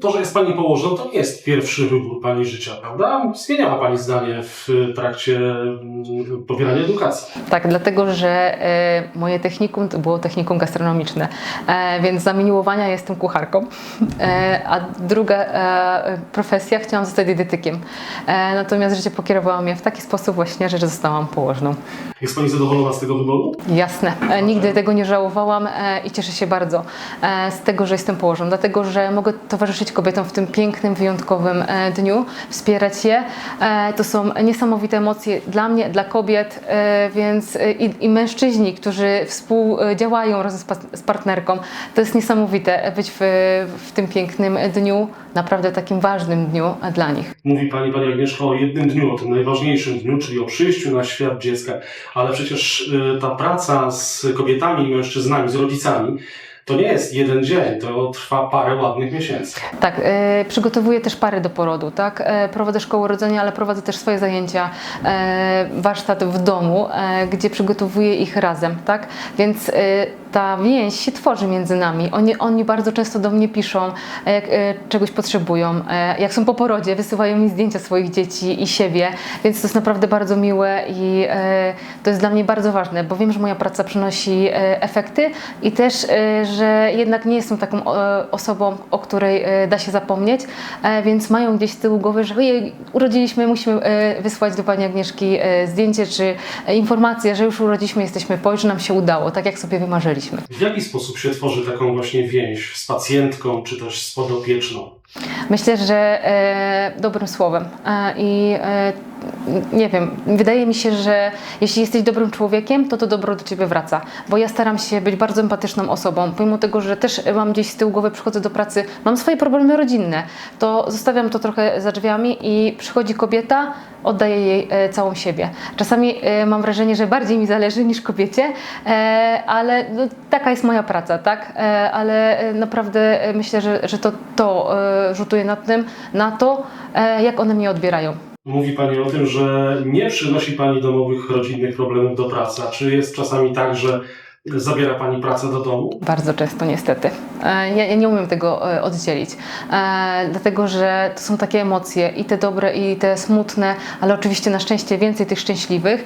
to, że jest Pani położną, to nie jest pierwszy wybór Pani życia, prawda? Zmieniała Pani zdanie w trakcie mm, pobierania edukacji. Tak, dlatego że e, moje technikum to było technikum gastronomiczne, e, więc za miłowania jestem kucharką, e, a druga profesja chciałam zostać dietetykiem. Natomiast życie pokierowało mnie w taki sposób właśnie, że zostałam położną. Jest Pani zadowolona z tego wyboru? Jasne, nigdy tego nie żałowałam i cieszę się bardzo z tego, że jestem położną, dlatego że mogę towarzyszyć kobietom w tym pięknym, wyjątkowym e, dniu, wspierać je. E, To są niesamowite emocje dla mnie, dla kobiet, e, więc i, i mężczyźni, którzy współdziałają razem z, partnerką. To jest niesamowite być w, w tym pięknym dniu, naprawdę takim ważnym dniu dla nich. Mówi Pani, Pani Agnieszko, o jednym dniu, o tym najważniejszym dniu, czyli o przyjściu na świat dziecka, ale przecież ta praca z kobietami mężczyznami, z rodzicami, to nie jest jeden dzień, to trwa parę ładnych miesięcy. Tak, e, przygotowuję też pary do porodu, tak? E, prowadzę szkołę rodzenia, ale prowadzę też swoje zajęcia, e, warsztat w domu, e, gdzie przygotowuję ich razem, tak? Więc e, ta więź się tworzy między nami. Oni, oni bardzo często do mnie piszą, e, jak e, czegoś potrzebują. E, jak są po porodzie, wysyłają mi zdjęcia swoich dzieci i siebie, więc to jest naprawdę bardzo miłe i e, to jest dla mnie bardzo ważne, bo wiem, że moja praca przynosi e, efekty i też, e, że jednak nie jestem taką e, osobą, o której e, da się zapomnieć, e, więc mają gdzieś z tyłu głowy, że urodziliśmy, musimy wysłać do Pani Agnieszki zdjęcie czy informację, że już urodziliśmy, jesteśmy po, że nam się udało, tak jak sobie wymarzyliśmy. W jaki sposób się tworzy taką właśnie więź z pacjentką, czy też z podopieczną? Myślę, że dobrym słowem i nie wiem, wydaje mi się, że jeśli jesteś dobrym człowiekiem, to to dobro do ciebie wraca, bo ja staram się być bardzo empatyczną osobą, pomimo tego, że też mam gdzieś z tyłu głowy, przychodzę do pracy, mam swoje problemy rodzinne, to zostawiam to trochę za drzwiami i przychodzi kobieta, oddaję jej e, całą siebie. Czasami e, mam wrażenie, że bardziej mi zależy niż kobiecie, e, ale no, taka jest moja praca, tak? Ale naprawdę myślę, że, że to, to rzutuje na, tym, na to, jak one mnie odbierają. Mówi Pani o tym, że nie przynosi Pani domowych, rodzinnych problemów do pracy. Czy jest czasami tak, że zabiera Pani pracę do domu? Bardzo często, niestety. E, Ja, ja nie umiem tego e, oddzielić, e, dlatego że to są takie emocje, i te dobre, i te smutne, ale oczywiście na szczęście więcej tych szczęśliwych.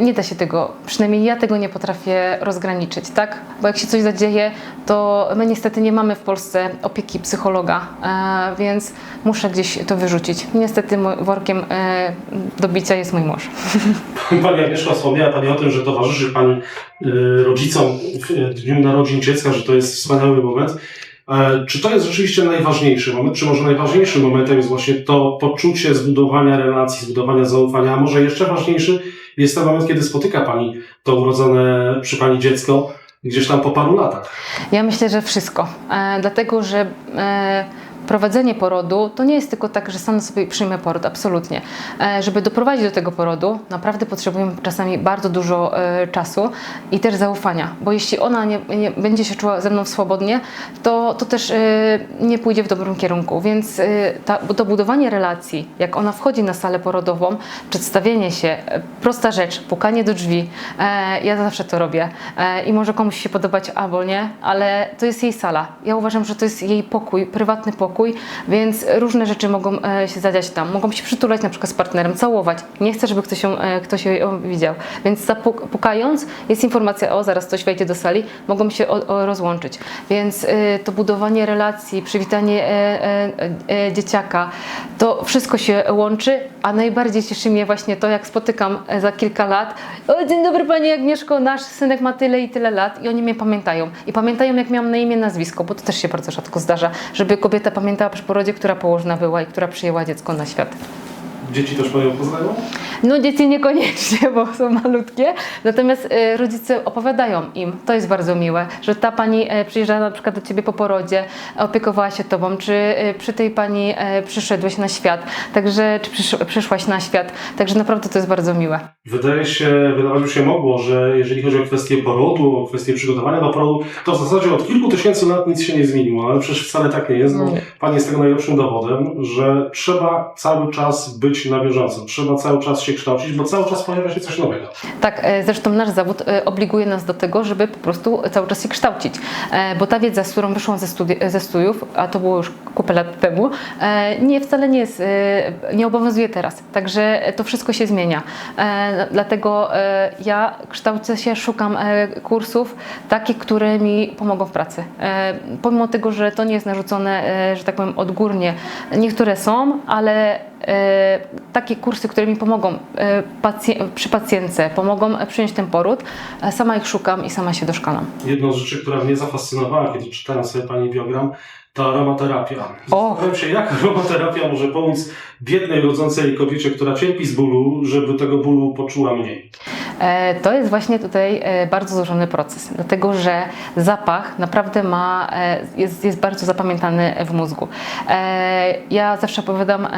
Nie da się tego, przynajmniej ja tego nie potrafię rozgraniczyć, tak? Bo jak się coś zadzieje, to my niestety nie mamy w Polsce opieki psychologa, więc muszę gdzieś to wyrzucić. Niestety workiem do bicia jest mój mąż. Pani Agnieszka, wspomniała Pani o tym, że towarzyszy Pani y, rodzicom w dniu narodzin dziecka, że to jest wspaniały moment. E, Czy to jest rzeczywiście najważniejszy moment, czy może najważniejszym momentem jest właśnie to poczucie zbudowania relacji, zbudowania zaufania, a może jeszcze ważniejszy jest ten moment, kiedy spotyka Pani to urodzone przy Pani dziecko gdzieś tam po paru latach. Ja myślę, że wszystko. E, dlatego, że e, prowadzenie porodu to nie jest tylko tak, że sam sobie przyjmę poród, absolutnie. E, żeby doprowadzić do tego porodu, naprawdę potrzebujemy czasami bardzo dużo e, czasu i też zaufania, bo jeśli ona nie, nie będzie się czuła ze mną swobodnie, to, to też e, nie pójdzie w dobrym kierunku. Więc ta, to budowanie relacji, jak ona wchodzi na salę porodową, przedstawienie się, prosta rzecz, pukanie do drzwi, ja zawsze to robię i może komuś się podobać albo nie, ale to jest jej sala. Ja uważam, że to jest jej pokój, prywatny pokój, więc różne rzeczy mogą e, się zadziać tam. Mogą się przytulać na przykład z partnerem, całować. Nie chcę, żeby ktoś ją, e, ktoś ją widział. Więc zapukając jest informacja, o zaraz ktoś wejdzie do sali, mogą się o, o rozłączyć. Więc e, to budowanie relacji, przywitanie dzieciaka, to wszystko się łączy, a najbardziej cieszy mnie właśnie to, jak spotykam za kilka lat. O, dzień dobry Pani Agnieszko, nasz synek ma tyle i tyle lat i oni mnie pamiętają. I pamiętają, jak miałam na imię, nazwisko, bo to też się bardzo rzadko zdarza, żeby kobieta pamiętała przy porodzie, która położna była i która przyjęła dziecko na świat. Dzieci też Panią poznają? No dzieci niekoniecznie, bo są malutkie, natomiast e, rodzice opowiadają im, to jest bardzo miłe, że ta pani e, przyjeżdżała na przykład do ciebie po porodzie, opiekowała się tobą, czy e, przy tej pani przyszedłeś na świat, także czy przysz, przyszłaś na świat, także naprawdę to jest bardzo miłe. Wydaje się, wydawać by się mogło, że jeżeli chodzi o kwestię porodu, o kwestię przygotowania do porodu, to w zasadzie od kilku tysięcy lat nic się nie zmieniło, ale przecież wcale tak nie jest. No. Pani jest tego najlepszym dowodem, że trzeba cały czas być na bieżąco, trzeba cały czas się kształcić, bo cały czas pojawia się coś nowego. Tak, e, zresztą nasz zawód e, obliguje nas do tego, żeby po prostu cały czas się kształcić, E, bo ta wiedza, z którą wyszłam ze, studi- ze studiów, a to było już kupę lat temu, nie wcale nie jest, nie obowiązuje teraz. Także to wszystko się zmienia. E, Dlatego ja kształcę się, szukam kursów takich, które mi pomogą w pracy. Pomimo tego, że to nie jest narzucone, że tak powiem, odgórnie, niektóre są, ale takie kursy, które mi pomogą e, przy pacjentce, pomogą e, przyjąć ten poród, e, sama ich szukam i sama się doszkalam. Jedną z rzeczy, która mnie zafascynowała, kiedy czytałem sobie Pani biogram, to aromaterapia. Zastanawiam się, jak aromaterapia może pomóc biednej, rodzącej kobiecie, która cierpi z bólu, żeby tego bólu poczuła mniej. E, To jest właśnie tutaj e, bardzo złożony proces, dlatego że zapach naprawdę ma, e, jest, jest bardzo zapamiętany w mózgu. Ja zawsze opowiadam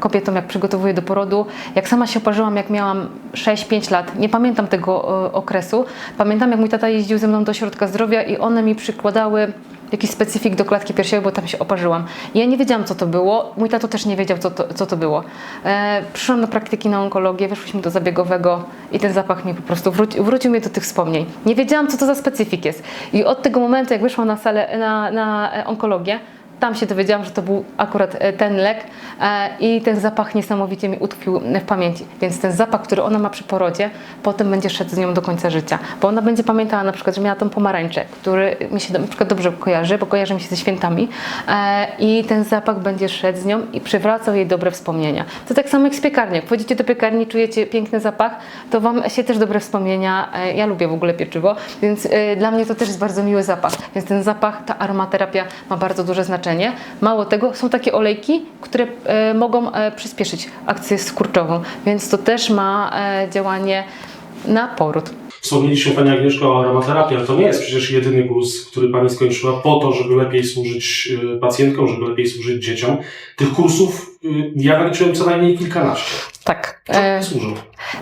kobietom, jak przygotowuję do porodu, jak sama się oparzyłam, jak miałam 6-5 lat, nie pamiętam tego okresu, pamiętam jak mój tata jeździł ze mną do ośrodka zdrowia i one mi przykładały jakiś specyfik do klatki piersiowej, bo tam się oparzyłam. Ja nie wiedziałam, co to było. Mój tato też nie wiedział, co to, co to było. E, przyszłam do praktyki na onkologię, weszłyśmy do zabiegowego i ten zapach mi po prostu wróci, wrócił mnie do tych wspomnień. Nie wiedziałam, co to za specyfik jest. I od tego momentu, jak wyszłam na salę, na, na e, onkologię, tam się dowiedziałam, że to był akurat e, ten lek e, i ten zapach niesamowicie mi utkwił w pamięci. Więc ten zapach, który ona ma przy porodzie, potem będzie szedł z nią do końca życia. Bo ona będzie pamiętała na przykład, że miała tą pomarańczę, który mi się na przykład dobrze kojarzy, bo kojarzy mi się ze świętami e, i ten zapach będzie szedł z nią i przywracał jej dobre wspomnienia. To tak samo jak z piekarni. Jak wchodzicie do piekarni, czujecie piękny zapach, to Wam się też dobre wspomnienia. e, Ja lubię w ogóle pieczywo, więc e, dla mnie to też jest bardzo miły zapach. Więc ten zapach, ta aromaterapia ma bardzo duże znaczenie. Mało tego, są takie olejki, które e, mogą e, przyspieszyć akcję skurczową, więc to też ma e, działanie na poród. Wspomnieliśmy Pani Agnieszko o aromaterapii, ale to nie jest przecież jedyny kurs, który Pani skończyła po to, żeby lepiej służyć pacjentkom, żeby lepiej służyć dzieciom. Tych kursów ja naliczyłem co najmniej kilkanaście. Tak. E, służą?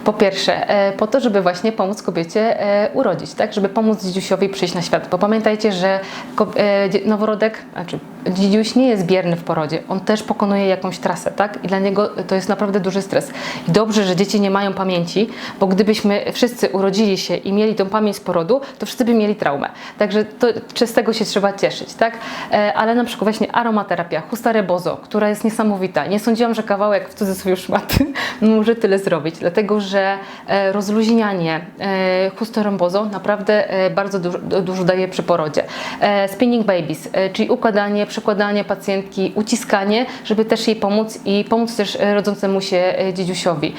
Po pierwsze, e, po to, żeby właśnie pomóc kobiecie e, urodzić, tak? Żeby pomóc dzidziusiowi przyjść na świat. Bo pamiętajcie, że ko- e, dzie- noworodek, znaczy dzidziuś nie jest bierny w porodzie. On też pokonuje jakąś trasę, tak? I dla niego to jest naprawdę duży stres. I dobrze, że dzieci nie mają pamięci, bo gdybyśmy wszyscy urodzili się i mieli tą pamięć z porodu, to wszyscy by mieli traumę. Także to, czy z tego się trzeba cieszyć, tak? E, Ale na przykład właśnie aromaterapia, chusta rebozo, która jest niesamowita. Nie sądziłam, że kawałek w cudzysłowie szmaty może tyle zrobić, dlatego że e, rozluźnianie e, chustą rebozo naprawdę e, bardzo dużo, dużo daje przy porodzie. Spinning babies, czyli układanie, przekładanie pacjentki, uciskanie, żeby też jej pomóc i pomóc też rodzącemu się dziedziusiowi.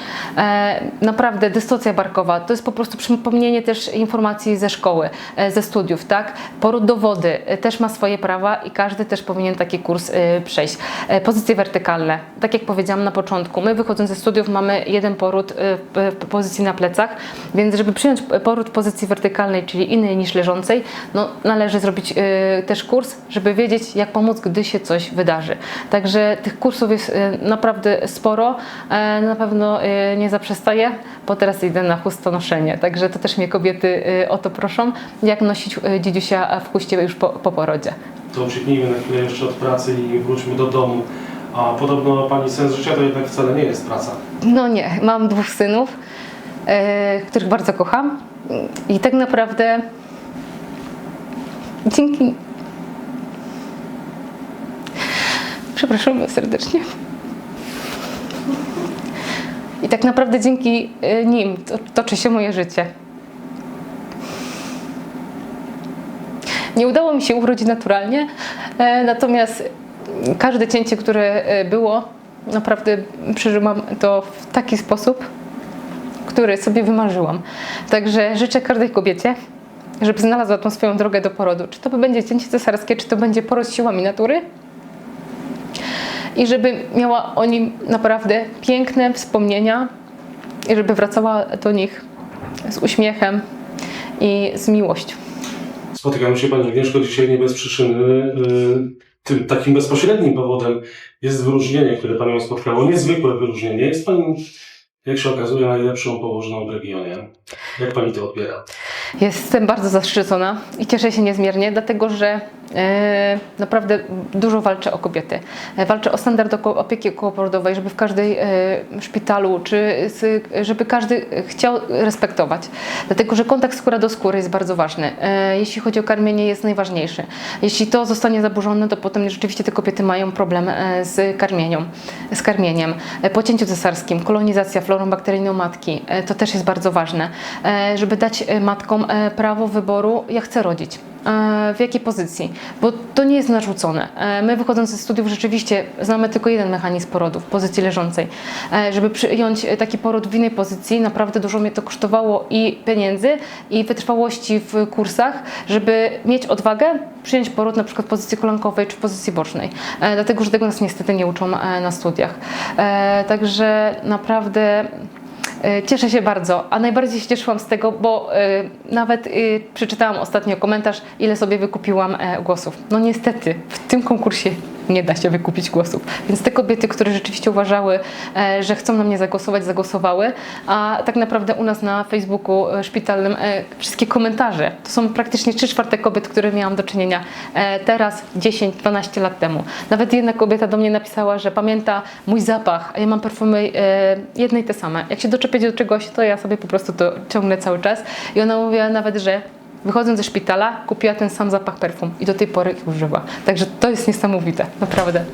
Naprawdę dystocja barkowa to jest po prostu przypomnienie też informacji ze szkoły, ze studiów, tak? Poród do wody też ma swoje prawa i każdy też powinien taki kurs przejść. Pozycje wertykalne, tak jak powiedziałam na początku, my wychodząc ze studiów mamy jeden poród w w pozycji na plecach, więc żeby przyjąć poród pozycji wertykalnej, czyli innej niż leżącej, no należy zrobić e, też kurs, żeby wiedzieć jak pomóc, gdy się coś wydarzy. Także tych kursów jest e, naprawdę sporo, na pewno nie zaprzestaję, bo teraz idę na chustonoszenie, także to też mnie kobiety o to proszą, jak nosić dziedziusia w chuście już po, po porodzie. To ucieknijmy na chwilę jeszcze od pracy i wróćmy do domu. A podobno Pani sens życia to jednak wcale nie jest praca. No nie, mam dwóch synów, e, których bardzo kocham i tak naprawdę dzięki... Przepraszam serdecznie. I tak naprawdę dzięki e, nim to, toczy się moje życie. Nie udało mi się urodzić naturalnie, e, natomiast każde cięcie, które e, było, naprawdę przeżyłam to w taki sposób, który sobie wymarzyłam. Także życzę każdej kobiecie, żeby znalazła tą swoją drogę do porodu. Czy to będzie cięcie cesarskie, czy to będzie poród siłami natury. I żeby miała o nim naprawdę piękne wspomnienia i żeby wracała do nich z uśmiechem i z miłością. Spotykamy się Pani Agnieszko dzisiaj nie bez przyczyny. Y, Tym takim bezpośrednim powodem jest wyróżnienie, które Panią spotkało. Niezwykłe wyróżnienie. Jest Pani jak się okazuje, najlepszą położoną w regionie. Jak Pani to odbiera? Jestem bardzo zaszczycona i cieszę się niezmiernie, dlatego że naprawdę dużo walczę o kobiety. E, walczę o standard opieki okołoporodowej, żeby w każdej e, szpitalu, czy żeby każdy chciał respektować. Dlatego, że kontakt skóra do skóry jest bardzo ważny. E, jeśli chodzi o karmienie, jest najważniejszy. Jeśli to zostanie zaburzone, to potem rzeczywiście te kobiety mają problem e, z karmieniem. Z karmieniem. E, Po cięciu cesarskim, kolonizacja florą bakteryjną matki, e, to też jest bardzo ważne, e, żeby dać e, matkom e, prawo wyboru, ja chcę rodzić. E, W jakiej pozycji? Bo to nie jest narzucone. E, My wychodząc ze studiów rzeczywiście znamy tylko jeden mechanizm porodu w pozycji leżącej. E, Żeby przyjąć taki poród w innej pozycji, naprawdę dużo mnie to kosztowało i pieniędzy, i wytrwałości w kursach, żeby mieć odwagę przyjąć poród na przykład w pozycji kolankowej czy w pozycji bocznej. Dlatego, że tego nas niestety nie uczą na studiach. Także naprawdę Cieszę się bardzo, a najbardziej się cieszyłam z tego, bo e, nawet e, przeczytałam ostatnio komentarz, ile sobie wykupiłam e, głosów. No niestety, w tym konkursie nie da się wykupić głosów. Więc te kobiety, które rzeczywiście uważały, e, że chcą na mnie zagłosować, zagłosowały, a tak naprawdę u nas na Facebooku e, szpitalnym e, wszystkie komentarze, to są praktycznie 3 czwarte kobiet, które miałam do czynienia teraz, 10-12 lat temu. Nawet jedna kobieta do mnie napisała, że pamięta mój zapach, a ja mam perfumy jedne i te same. Jak się doczepiać do czegoś, to ja sobie po prostu to ciągnę cały czas. I ona mówiła nawet, że wychodząc ze szpitala kupiła ten sam zapach perfum i do tej pory używa. Także to jest niesamowite, naprawdę.